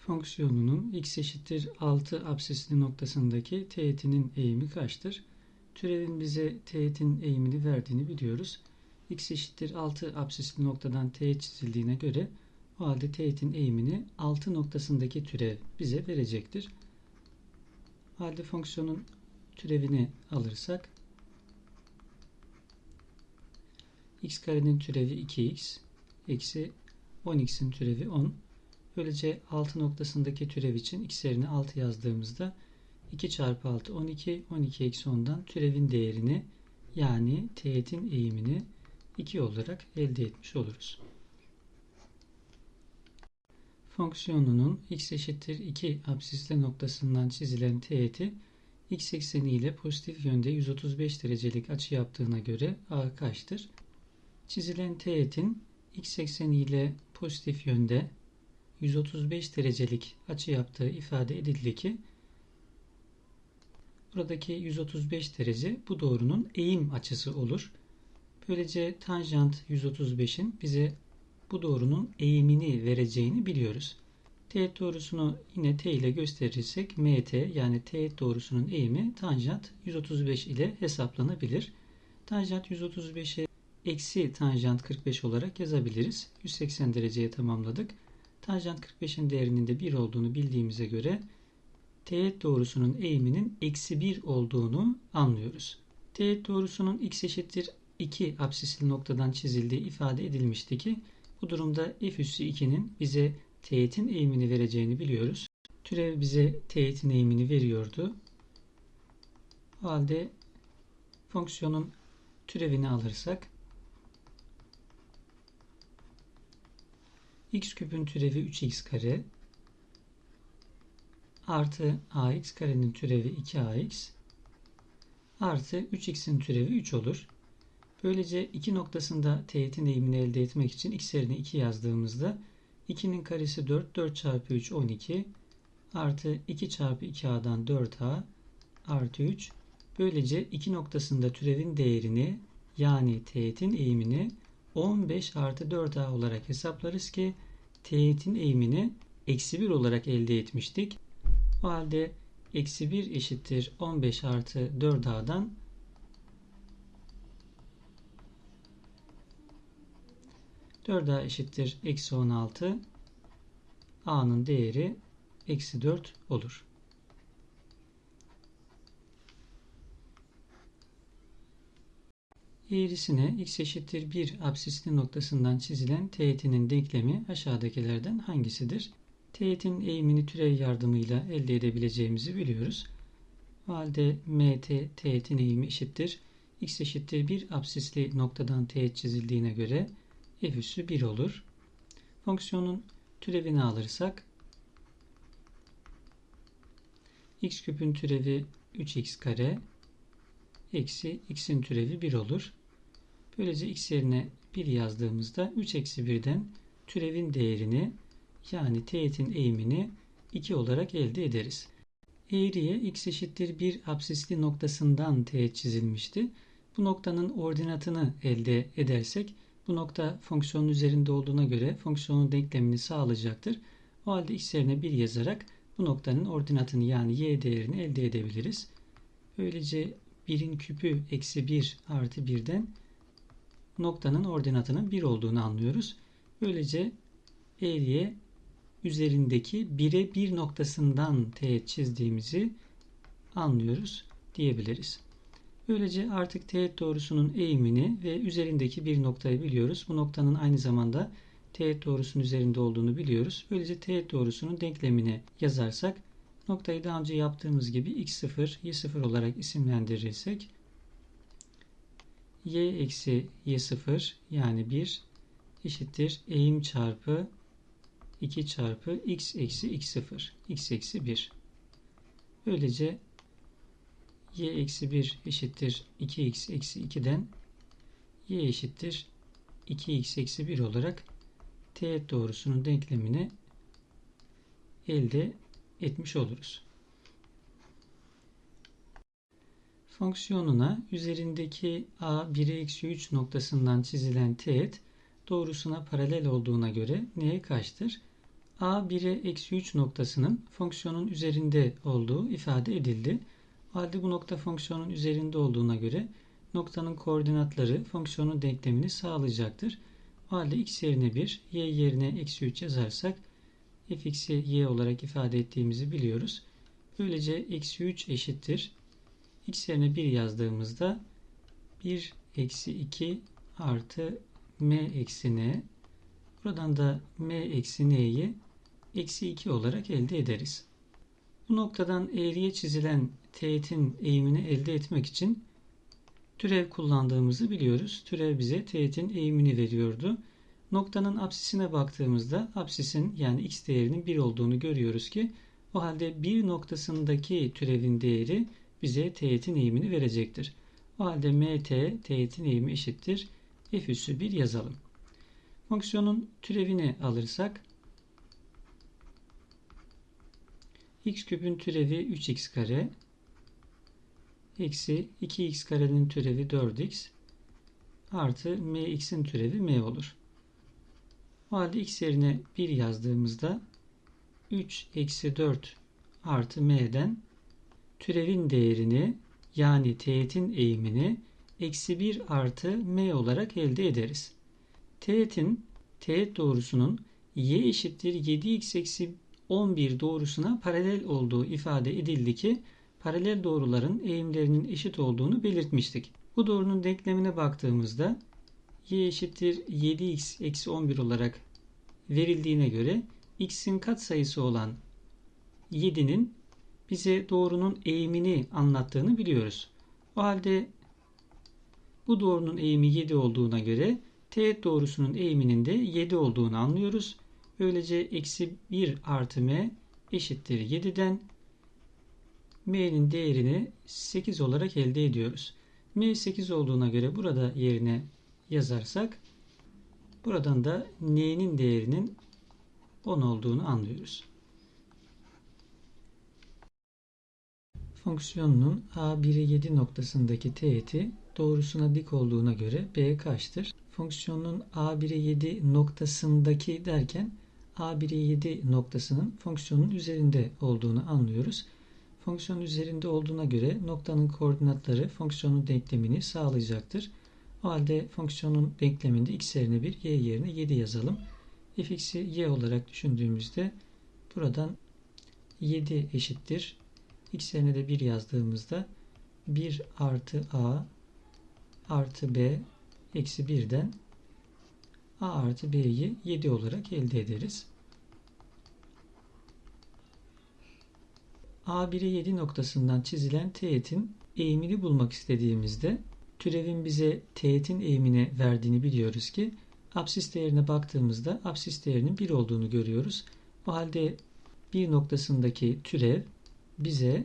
fonksiyonunun x eşittir 6 absisli noktasındaki teğetinin eğimi kaçtır? Türevin bize teğetin eğimini verdiğini biliyoruz. x eşittir 6 absisli noktadan teğet çizildiğine göre o halde teğetin eğimini 6 noktasındaki türev bize verecektir. O halde fonksiyonun türevini alırsak x karenin türevi 2x eksi 10x'in türevi 10 Böylece 6 noktasındaki türev için x yerine 6 yazdığımızda 2 çarpı 6 12, 12 eksi 10'dan türevin değerini yani teğetin eğimini 2 olarak elde etmiş oluruz. Fonksiyonunun x eşittir 2 absisli noktasından çizilen teğeti x ekseni ile pozitif yönde 135 derecelik açı yaptığına göre a kaçtır? Çizilen teğetin x ekseni ile pozitif yönde 135 derecelik açı yaptığı ifade edildi ki buradaki 135 derece bu doğrunun eğim açısı olur. Böylece tanjant 135'in bize bu doğrunun eğimini vereceğini biliyoruz. Teğet doğrusunu yine t ile gösterirsek mt yani teğet doğrusunun eğimi tanjant 135 ile hesaplanabilir. Tanjant 135'i eksi tanjant 45 olarak yazabiliriz. 180 dereceye tamamladık. Tanjant 45'in değerinin de 1 olduğunu bildiğimize göre teğet doğrusunun eğiminin eksi 1 olduğunu anlıyoruz. Teğet doğrusunun x eşittir 2 absisli noktadan çizildiği ifade edilmişti ki bu durumda f üssü 2'nin bize teğetin eğimini vereceğini biliyoruz. Türev bize teğetin eğimini veriyordu. O halde fonksiyonun türevini alırsak x küpün türevi 3x kare artı ax karenin türevi 2ax artı 3x'in türevi 3 olur. Böylece iki noktasında teğetin eğimini elde etmek için x yerine 2 yazdığımızda 2'nin karesi 4, 4 çarpı 3 12 artı 2 çarpı 2a'dan 4a artı 3 Böylece iki noktasında türevin değerini yani teğetin eğimini 15 artı 4a olarak hesaplarız ki teğetin eğimini eksi 1 olarak elde etmiştik. O halde eksi 1 eşittir 15 artı 4a'dan Dört a eşittir eksi 16 a'nın değeri eksi 4 olur. Eğrisine x eşittir 1 absisli noktasından çizilen teğetinin denklemi aşağıdakilerden hangisidir? Teğetin eğimini türev yardımıyla elde edebileceğimizi biliyoruz. O halde mt teğetin eğimi eşittir. x eşittir 1 absisli noktadan teğet çizildiğine göre f üssü 1 olur. Fonksiyonun türevini alırsak x küpün türevi 3x kare eksi x'in türevi 1 olur. Böylece x yerine 1 yazdığımızda 3 eksi 1'den türevin değerini yani teğetin eğimini 2 olarak elde ederiz. Eğriye x eşittir 1 absisli noktasından teğet çizilmişti. Bu noktanın ordinatını elde edersek bu nokta fonksiyonun üzerinde olduğuna göre fonksiyonun denklemini sağlayacaktır. O halde x yerine 1 yazarak bu noktanın ordinatını yani y değerini elde edebiliriz. Böylece 1'in küpü eksi 1 artı 1'den noktanın ordinatının 1 olduğunu anlıyoruz. Böylece eğriye üzerindeki 1'e 1 noktasından teğet çizdiğimizi anlıyoruz diyebiliriz. Böylece artık teğet doğrusunun eğimini ve üzerindeki bir noktayı biliyoruz. Bu noktanın aynı zamanda teğet doğrusunun üzerinde olduğunu biliyoruz. Böylece teğet doğrusunun denklemini yazarsak noktayı daha önce yaptığımız gibi x0, y0 olarak isimlendirirsek y eksi y0 yani 1 eşittir eğim çarpı 2 çarpı x eksi x0 x eksi 1 böylece y eksi 1 eşittir 2x eksi 2'den y eşittir 2x eksi 1 olarak teğet doğrusunun denklemini elde etmiş oluruz. Fonksiyonuna üzerindeki a 1'e eksi 3 noktasından çizilen teğet doğrusuna paralel olduğuna göre neye kaçtır? a 1'e eksi 3 noktasının fonksiyonun üzerinde olduğu ifade edildi. O halde bu nokta fonksiyonun üzerinde olduğuna göre noktanın koordinatları fonksiyonun denklemini sağlayacaktır. O halde x yerine 1, y yerine eksi 3 yazarsak fx'i y olarak ifade ettiğimizi biliyoruz. Böylece eksi 3 eşittir. X yerine 1 yazdığımızda 1 eksi 2 artı m eksi n. Buradan da m eksi n'yi eksi 2 olarak elde ederiz. Bu noktadan eğriye çizilen teğetin eğimini elde etmek için türev kullandığımızı biliyoruz. Türev bize teğetin eğimini veriyordu. Noktanın apsisine baktığımızda apsisin yani x değerinin 1 olduğunu görüyoruz ki o halde bir noktasındaki türevin değeri bize teğetin eğimini verecektir. O halde mt teğetin eğimi eşittir. f üssü 1 yazalım. Fonksiyonun türevini alırsak x küpün türevi 3x kare eksi 2x karenin türevi 4x artı mx'in türevi m olur. O halde x yerine 1 yazdığımızda 3 eksi 4 artı m'den türevin değerini yani teğetin eğimini eksi 1 artı m olarak elde ederiz. Teğetin teğet doğrusunun y eşittir 7x eksi 11 doğrusuna paralel olduğu ifade edildi ki paralel doğruların eğimlerinin eşit olduğunu belirtmiştik. Bu doğrunun denklemine baktığımızda y eşittir 7x eksi 11 olarak verildiğine göre x'in katsayısı olan 7'nin bize doğrunun eğimini anlattığını biliyoruz. O halde bu doğrunun eğimi 7 olduğuna göre teğet doğrusunun eğiminin de 7 olduğunu anlıyoruz. Böylece eksi 1 artı m eşittir 7'den m'nin değerini 8 olarak elde ediyoruz. m 8 olduğuna göre burada yerine yazarsak buradan da n'nin değerinin 10 olduğunu anlıyoruz. Fonksiyonunun a1'e 7 noktasındaki teğeti doğrusuna dik olduğuna göre b kaçtır? Fonksiyonun a1'e 7 noktasındaki derken a1'e 7 noktasının fonksiyonun üzerinde olduğunu anlıyoruz. Fonksiyonun üzerinde olduğuna göre noktanın koordinatları fonksiyonun denklemini sağlayacaktır. O halde fonksiyonun denkleminde x yerine 1, y yerine 7 yazalım. fx'i y olarak düşündüğümüzde buradan 7 eşittir. X yerine de 1 yazdığımızda 1 artı a artı b eksi 1'den a artı b'yi 7 olarak elde ederiz. A1'e 7 noktasından çizilen teğetin eğimini bulmak istediğimizde türevin bize teğetin eğimini verdiğini biliyoruz ki absis değerine baktığımızda absis değerinin 1 olduğunu görüyoruz. O halde bir noktasındaki türev bize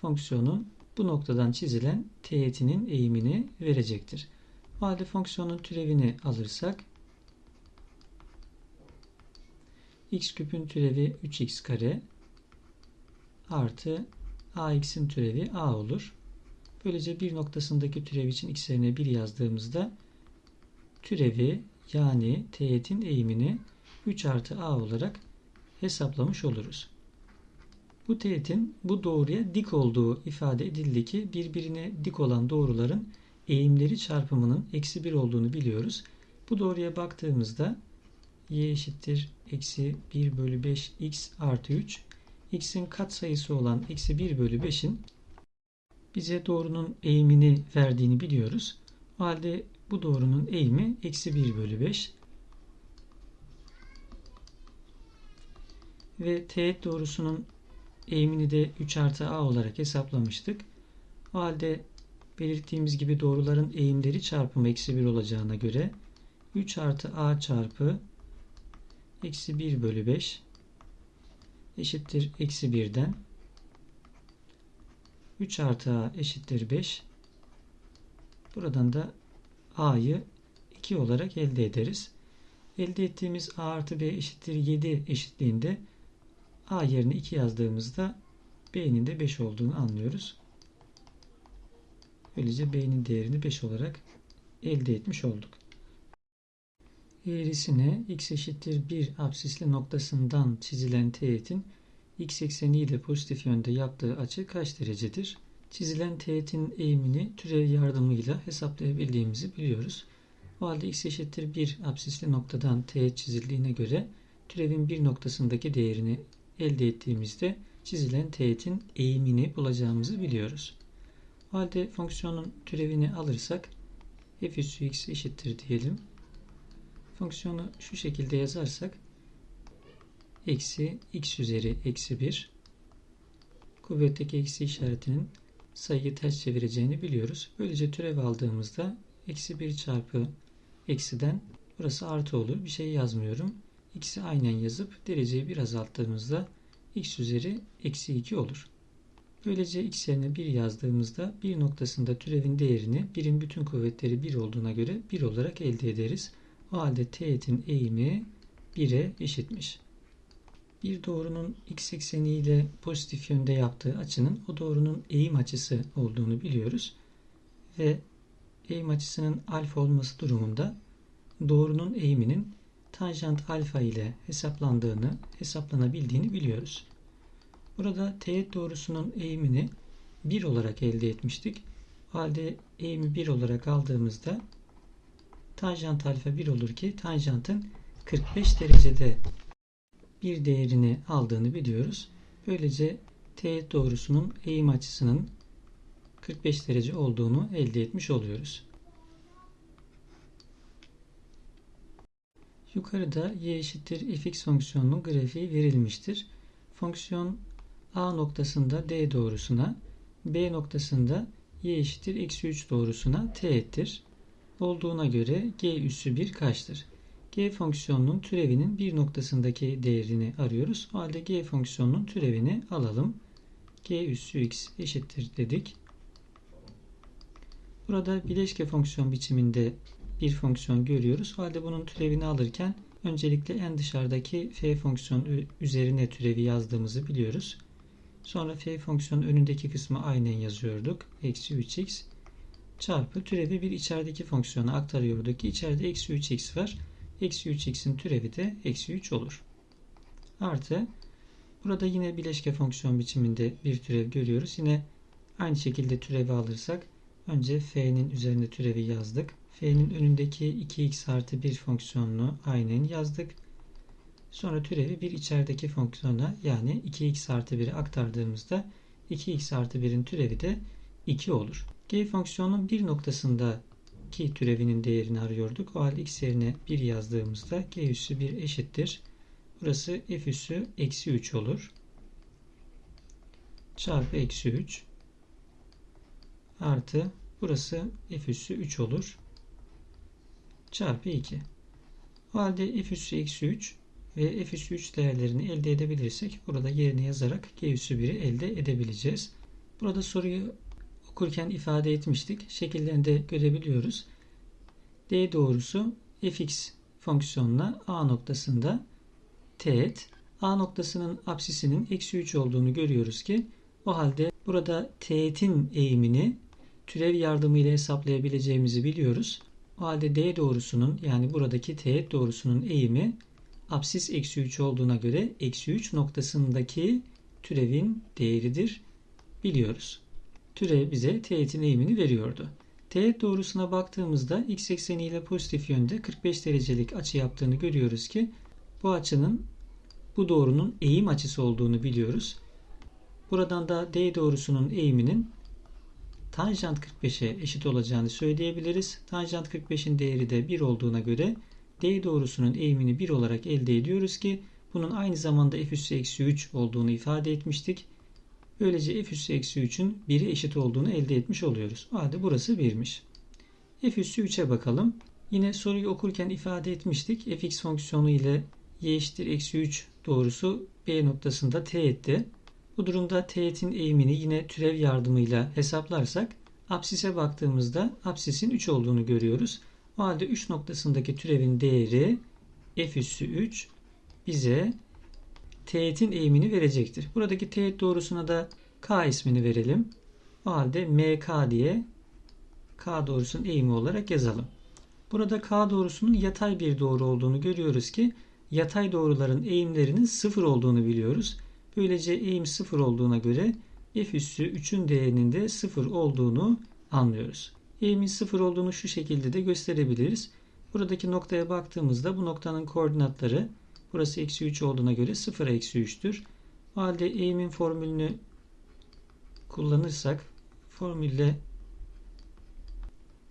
fonksiyonun bu noktadan çizilen teğetinin eğimini verecektir. O halde fonksiyonun türevini alırsak x küpün türevi 3x kare artı ax'in türevi a olur. Böylece bir noktasındaki türev için x yerine 1 yazdığımızda türevi yani teğetin eğimini 3 artı a olarak hesaplamış oluruz. Bu teğetin bu doğruya dik olduğu ifade edildi ki birbirine dik olan doğruların eğimleri çarpımının eksi 1 olduğunu biliyoruz. Bu doğruya baktığımızda y eşittir eksi 1 bölü 5 x artı 3 x'in katsayısı olan eksi 1 bölü 5'in bize doğrunun eğimini verdiğini biliyoruz. O halde bu doğrunun eğimi eksi 1 bölü 5 ve teğet doğrusunun eğimini de 3 artı a olarak hesaplamıştık. O halde belirttiğimiz gibi doğruların eğimleri çarpımı eksi 1 olacağına göre 3 artı a çarpı eksi 1 bölü 5 eşittir eksi 1'den 3 artı a eşittir 5 buradan da a'yı 2 olarak elde ederiz. Elde ettiğimiz a artı b eşittir 7 eşitliğinde a yerine 2 yazdığımızda b'nin de 5 olduğunu anlıyoruz. Böylece b'nin değerini 5 olarak elde etmiş olduk. Eğrisine x eşittir 1 absisli noktasından çizilen teğetin x ekseni ile pozitif yönde yaptığı açı kaç derecedir? Çizilen teğetin eğimini türev yardımıyla hesaplayabildiğimizi biliyoruz. O halde x eşittir 1 absisli noktadan teğet çizildiğine göre türevin bir noktasındaki değerini elde ettiğimizde çizilen teğetin eğimini bulacağımızı biliyoruz. O halde fonksiyonun türevini alırsak f üssü x eşittir diyelim. Fonksiyonu şu şekilde yazarsak eksi x üzeri eksi 1 kuvvetteki eksi işaretinin sayıyı ters çevireceğini biliyoruz. Böylece türev aldığımızda eksi 1 çarpı eksiden burası artı olur. Bir şey yazmıyorum. X'i aynen yazıp dereceyi bir azalttığımızda x üzeri eksi 2 olur. Böylece x yerine 1 yazdığımızda bir noktasında türevin değerini birin bütün kuvvetleri 1 olduğuna göre 1 olarak elde ederiz. O halde teğetin eğimi 1'e eşitmiş. Bir doğrunun x ekseni ile pozitif yönde yaptığı açının o doğrunun eğim açısı olduğunu biliyoruz. Ve eğim açısının alfa olması durumunda doğrunun eğiminin tanjant alfa ile hesaplandığını, hesaplanabildiğini biliyoruz. Burada teğet doğrusunun eğimini 1 olarak elde etmiştik. O halde eğimi 1 olarak aldığımızda tanjant alfa 1 olur ki tanjantın 45 derecede bir değerini aldığını biliyoruz. Böylece teğet doğrusunun eğim açısının 45 derece olduğunu elde etmiş oluyoruz. Yukarıda y eşittir fx fonksiyonunun grafiği verilmiştir. Fonksiyon a noktasında d doğrusuna, b noktasında y eşittir eksi 3 doğrusuna teğettir. Olduğuna göre g üssü 1 kaçtır? g fonksiyonunun türevinin bir noktasındaki değerini arıyoruz. O halde g fonksiyonunun türevini alalım. g üssü x eşittir dedik. Burada bileşke fonksiyon biçiminde bir fonksiyon görüyoruz. O halde bunun türevini alırken öncelikle en dışarıdaki f fonksiyon üzerine türevi yazdığımızı biliyoruz. Sonra f fonksiyonun önündeki kısmı aynen yazıyorduk. Eksi 3x çarpı türevi bir içerideki fonksiyona aktarıyorduk ki içeride eksi 3x var. Eksi 3x'in türevi de eksi 3 olur. Artı burada yine bileşke fonksiyon biçiminde bir türev görüyoruz. Yine aynı şekilde türevi alırsak önce f'nin üzerinde türevi yazdık. F'nin önündeki 2x artı 1 fonksiyonunu aynen yazdık. Sonra türevi bir içerideki fonksiyona yani 2x artı 1'i aktardığımızda 2x artı 1'in türevi de 2 olur. g fonksiyonunun bir noktasında ki türevinin değerini arıyorduk. O halde x yerine 1 yazdığımızda g üssü 1 eşittir. Burası f üssü eksi 3 olur. Çarpı eksi 3 artı burası f üssü 3 olur. Çarpı 2. O halde f üssü eksi 3 ve f üssü 3 değerlerini elde edebilirsek burada yerine yazarak g üssü 1'i elde edebileceğiz. Burada soruyu okurken ifade etmiştik. Şekillerinde görebiliyoruz. D doğrusu fx fonksiyonuna a noktasında teğet. A noktasının apsisinin eksi 3 olduğunu görüyoruz ki o halde burada teğetin eğimini türev yardımıyla hesaplayabileceğimizi biliyoruz. O halde D doğrusunun yani buradaki teğet doğrusunun eğimi apsis eksi 3 olduğuna göre eksi 3 noktasındaki türevin değeridir biliyoruz. Türev bize teğetin eğimini veriyordu. Teğet doğrusuna baktığımızda x ekseni ile pozitif yönde 45 derecelik açı yaptığını görüyoruz ki bu açının bu doğrunun eğim açısı olduğunu biliyoruz. Buradan da D doğrusunun eğiminin tanjant 45'e eşit olacağını söyleyebiliriz. Tanjant 45'in değeri de 1 olduğuna göre D doğrusunun eğimini 1 olarak elde ediyoruz ki bunun aynı zamanda f üssü eksi 3 olduğunu ifade etmiştik. Böylece f üssü eksi 3'ün 1'e eşit olduğunu elde etmiş oluyoruz. O halde burası 1'miş. f üssü 3'e bakalım. Yine soruyu okurken ifade etmiştik. fx fonksiyonu ile y eşittir eksi 3 doğrusu b noktasında teğetti. Bu durumda teğetin eğimini yine türev yardımıyla hesaplarsak apsise baktığımızda apsisin 3 olduğunu görüyoruz. O halde 3 noktasındaki türevin değeri f üssü 3 bize teğetin eğimini verecektir. Buradaki teğet doğrusuna da k ismini verelim. O halde mk diye k doğrusunun eğimi olarak yazalım. Burada K doğrusunun yatay bir doğru olduğunu görüyoruz ki yatay doğruların eğimlerinin sıfır olduğunu biliyoruz. Böylece eğim sıfır olduğuna göre f üssü 3'ün değerinin de sıfır olduğunu anlıyoruz. Eğimin sıfır olduğunu şu şekilde de gösterebiliriz. Buradaki noktaya baktığımızda bu noktanın koordinatları burası eksi 3 olduğuna göre 0 eksi 3'tür. O halde eğimin formülünü kullanırsak formülle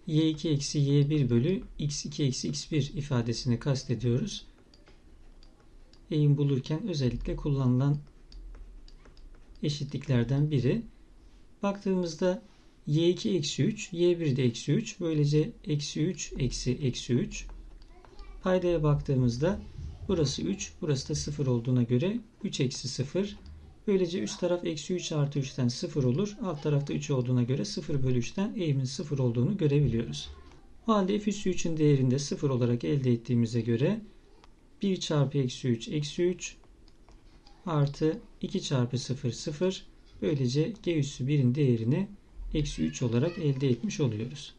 y2 eksi y1 bölü x2 eksi x1 ifadesini kastediyoruz. Eğim bulurken özellikle kullanılan eşitliklerden biri. Baktığımızda y2 eksi 3, y1 de eksi 3. Böylece eksi 3 eksi eksi 3. Paydaya baktığımızda burası 3, burası da 0 olduğuna göre 3 eksi 0. Böylece üst taraf eksi 3 artı 3'ten 0 olur. Alt tarafta 3 olduğuna göre 0 bölü 3'ten eğimin 0 olduğunu görebiliyoruz. O halde f üssü 3'ün değerinde 0 olarak elde ettiğimize göre 1 çarpı eksi 3 eksi 3 artı 2 çarpı 0 0 böylece g üssü 1'in değerini eksi 3 olarak elde etmiş oluyoruz.